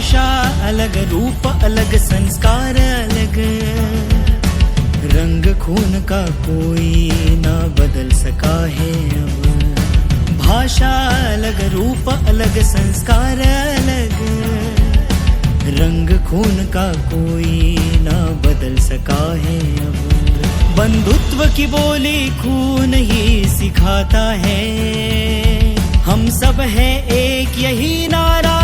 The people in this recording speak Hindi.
भाषा अलग, रूप अलग, संस्कार अलग। रंग खून का कोई ना बदल सका है अब। भाषा अलग, रूप अलग, संस्कार अलग। रंग खून का कोई ना बदल सका है अब। बंधुत्व की बोली खून ही सिखाता है। हम सब है एक, यही नारा